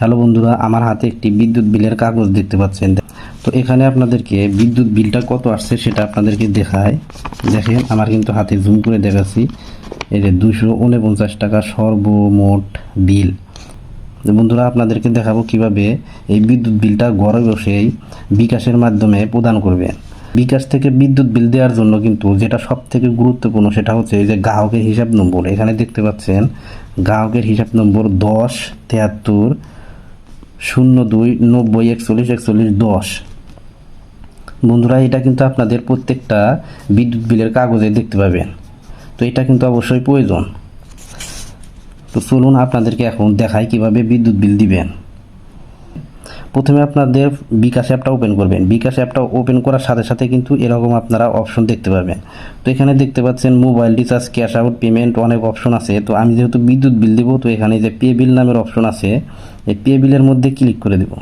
Hello বন্ধুরা, আমার হাতে একটি বিদ্যুৎ বিলের কাগজ দেখতে পাচ্ছেন। তো এখানে আপনাদেরকে বিদ্যুৎ বিলটা কত আসছে সেটা আপনাদেরকে দেখায়। দেখেন, আমার কিন্তু হাতে জুম করে দেখাচ্ছি। এই যে দুশো উনপঞ্চাশ টাকা সর্বমোট বিল। বন্ধুরা, আপনাদেরকে দেখাবো কীভাবে এই বিদ্যুৎ বিলটা ঘরে বসেই বিকাশের মাধ্যমে প্রদান করবেন। বিকাশ থেকে বিদ্যুৎ বিল দেওয়ার জন্য কিন্তু যেটা সব থেকে গুরুত্বপূর্ণ সেটা হচ্ছে যে গ্রাহকের হিসাব নম্বর। এখানে দেখতে পাচ্ছেন, গ্রাহকের হিসাব নম্বর দশ তেহাত্তর শূন্য দুই, নব্বই, একচল্লিশ একচল্লিশ, দশ। বন্ধুরা, এটা কিন্তু আপনাদের প্রত্যেকটা বিদ্যুৎ বিলের কাগজে দেখতে পাবেন। তো এটা কিন্তু অবশ্যই প্রয়োজন। তো চলুন আপনাদেরকে এখন দেখাই কীভাবে বিদ্যুৎ বিল দিবেন। প্রথমে আপনাদের বিকাশ অ্যাপটা ওপেন করবেন। বিকাশ অ্যাপটা ওপেন করার সাথে সাথে কিন্তু এরকম আপনারা অপশন দেখতে পাবেন। তো এখানে দেখতে পাচ্ছেন mobile recharge, cash out, payment অনেক অপশন আছে। তো আমি যেহেতু বিদ্যুৎ বিল দেবো, তো এখানে যে পে বিল নামের অপশন আছে এই পে বিলের মধ্যে ক্লিক করে দেব।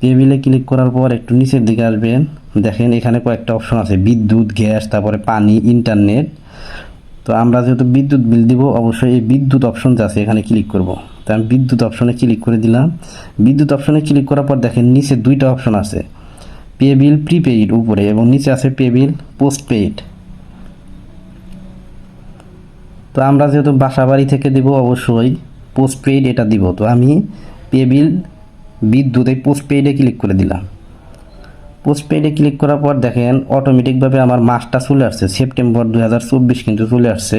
পে বিলে ক্লিক করার পর একটু নিচের দিকে আসবেন। দেখেন এখানে কয়েকটা অপশন আছে, বিদ্যুৎ, গ্যাস, তারপরে পানি ইন্টারনেট তো আমরা যেহেতু বিদ্যুৎ বিল দিব, অবশ্যই এই বিদ্যুৎ অপশন যে আছে এখানে ক্লিক করব। তো আমি বিদ্যুৎ অপশনে ক্লিক করে দিলাম। বিদ্যুৎ অপশনে ক্লিক করার পর দেখেন নিচে দুইটা অপশন আছে পে বিল প্রিপেইড উপরে এবং নিচে আছে পে বিল পোস্ট পেইড তো আমরা যেহেতু বাসা বাড়ি থেকে দিব অবশ্যই। পোস্ট পেইড এটা দিব। তো আমি পে বিল বিদ্যুৎ এই পোস্ট পেইডে ক্লিক করে দিলাম। পোস্ট পেইডে ক্লিক করার পর দেখেন অটোমেটিকভাবে আমার মাসটা চলে আসছে। সেপ্টেম্বর দু হাজার চব্বিশ কিন্তু চলে আসছে।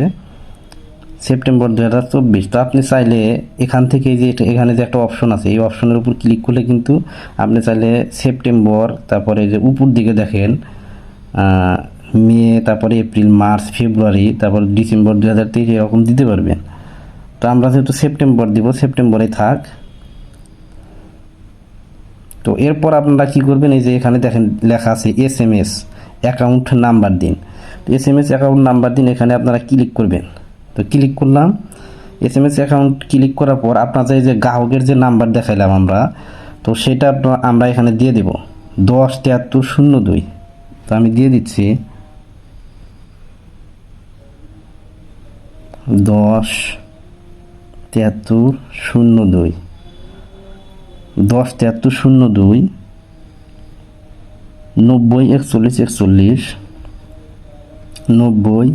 সেপ্টেম্বর দু হাজার চব্বিশ। তো আপনি চাইলে এখান থেকে যে এখানে যে একটা অপশন আছে, এই অপশনের উপর ক্লিক করলে কিন্তু আপনি চাইলে সেপ্টেম্বর তারপরে যে উপর দিকে দেখেন মে, তারপরে এপ্রিল মার্চ ফেব্রুয়ারি তারপর ডিসেম্বর দু হাজার তেইশ এরকম দিতে পারবেন। তো আমরা যেহেতু সেপ্টেম্বর দিব সেপ্টেম্বরে থাক। তো এরপর আপনারা কি করবেন, এই যে এখানে দেখেন লেখা আছে S M S account number দিন। তো S M S account number দিন, এখানে আপনারা ক্লিক করবেন। তো ক্লিক করলাম। S M S account click করার পর আপনাদের যে গ্রাহকের যে নাম্বার দেখাইলাম আমরা, তো সেটা আপনারা- আমরা এখানে দিয়ে দেব। দশ, তিয়াত্তর, শূন্য, দুই। তো আমি দিয়ে দিচ্ছি। দশ তিয়াত্তর শূন্য দুই। দশ তিয়াত্তর শূন্য দুই, নব্বই একচল্লিশ একচল্লিশ, নব্বই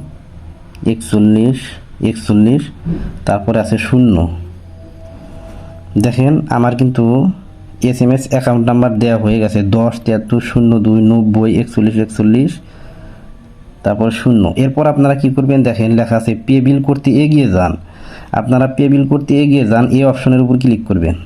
একচল্লিশ একচল্লিশ, তারপরে আছে শূন্য। দেখেন, আমার কিন্তু S M S account number দেওয়া হয়ে গেছে। দশ তিয়াত্তর শূন্য দুই, নব্বই একচল্লিশ একচল্লিশ, তারপর শূন্য। এরপর আপনারা কি করবেন? দেখেন, লেখা আছে পে বিল করতে এগিয়ে যান। আপনারা পে বিল করতে এগিয়ে যান, এই অপশনের উপর ক্লিক করবেন।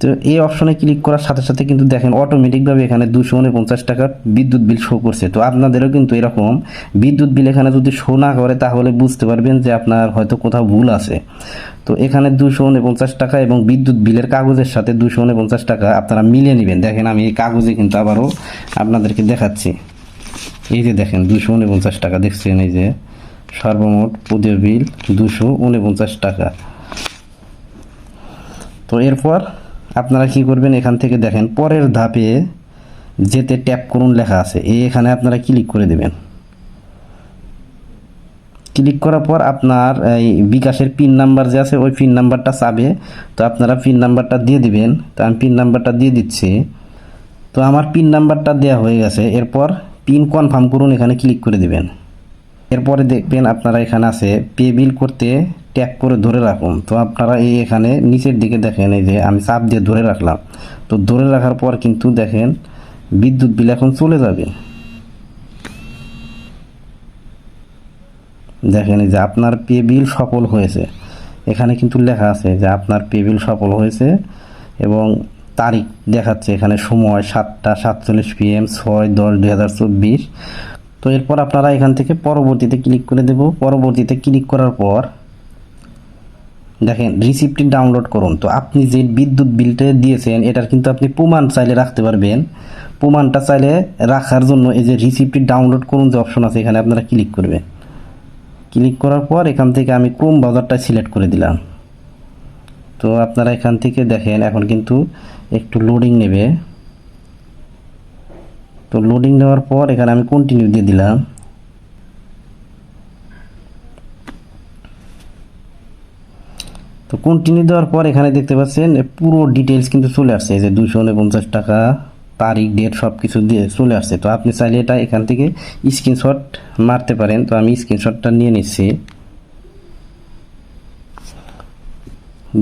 তো এই অপশনে ক্লিক করার সাথে সাথে কিন্তু দেখেন অটোমেটিকভাবে এখানে দুশো উনপঞ্চাশ টাকার বিদ্যুৎ বিল শো করছে। তো আপনাদেরও কিন্তু এরকম বিদ্যুৎ বিল এখানে যদি শো না করে, তাহলে বুঝতে পারবেন যে আপনার হয়তো কোথাও ভুল আছে। তো এখানে দুশো উনপঞ্চাশ টাকা এবং বিদ্যুৎ বিলের কাগজের সাথে দুশো উনপঞ্চাশ টাকা আপনারা মিলিয়ে নেবেন। দেখেন আমি এই কাগজে কিন্তু আবারও আপনাদেরকে দেখাচ্ছি। এই যে দেখেন, দুশো উনপঞ্চাশ টাকা দেখছেন, এই যে সর্বমোট পুজোর বিল দুশো উনপঞ্চাশ টাকা। তো এরপর আপনারা কি করবেন, এখান থেকে দেখেন, পরের ধাপে যেতে ট্যাপ করুন লেখা আছে। এই এখানে আপনারা ক্লিক করে দেবেন। ক্লিক করার পর আপনার এই বিকাশের পিন নাম্বার যে আছে, ওই পিন নাম্বারটা চাবে। তো আপনারা পিন নাম্বারটা দিয়ে দিবেন। তো আমি পিন নাম্বারটা দিয়ে দিচ্ছি। তো আমার পিন নাম্বারটা দেওয়া হয়ে গেছে। এরপর পিন কনফার্ম করুন, এখানে ক্লিক করে দিবেন। এরপরে দেখবেন আপনারা এখানে আছে পে বিল করতে ট্যাপ করে ধরে রাখুন। তো আপনারা এই এখানে নিচের দিকে দেখেন, এই যে আমি চাপ দিয়ে ধরে রাখলাম। তো ধরে রাখার পর কিন্তু দেখেন বিদ্যুৎ বিল এখন চলে যাবে। দেখেন যে আপনার পে বিল সফল হয়েছে। এখানে কিন্তু লেখা আছে যে আপনার পে বিল সফল হয়েছে এবং তারিখ দেখাচ্ছে এখানে সময় সাতটা সাতচল্লিশ পিএম ছয় দশ দুই হাজার চব্বিশ। তো এরপর আপনারা এখান থেকে পরবর্তীতে ক্লিক করে দেব। পরবর্তীতে ক্লিক করার পর দেখেন রিসিপ্টটি ডাউনলোড করুন। তো আপনি যে বিদ্যুৎ বিলটা দিয়েছেন, এটার কিন্তু আপনি প্রমাণ চাইলে রাখতে পারবেন। প্রমাণটা চাইলে রাখার জন্য এই যে রিসিপ্টটি ডাউনলোড করুন যে অপশন আছে, এখানে আপনারা ক্লিক করবেন। ক্লিক করার পর এখান থেকে আমি ক্রোম বাজারটা সিলেক্ট করে দিলাম। তো আপনারা এখান থেকে দেখেন, এখন কিন্তু একটু লোডিং নেবে। তো লোডিং নেওয়ার পর এখানে আমি কন্টিনিউ দিয়ে দিলাম। তো কন্টিনিউ দেওয়ার পর এখানে দেখতে পাচ্ছেন, পুরো ডিটেলস কিন্তু চলে আসছে। যে দুশো উনপঞ্চাশ টাকা, তারিখ ডেট সব কিছু দিয়ে চলে আসছে। তো আপনি চাইলে এটা এখান থেকে স্ক্রিনশট মারতে পারেন। তো আমি স্ক্রিনশটটা নিয়ে নিচ্ছি।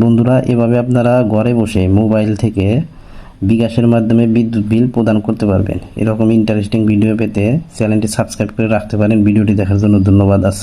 বন্ধুরা, এভাবে আপনারা ঘরে বসে মোবাইল থেকে বিকাশের মাধ্যমে বিদ্যুৎ বিল প্রদান করতে পারবেন। এরকম ইন্টারেস্টিং ভিডিও পেতে চ্যানেলটি সাবস্ক্রাইব করে রাখতে পারেন। ভিডিওটি দেখার জন্য ধন্যবাদ। আস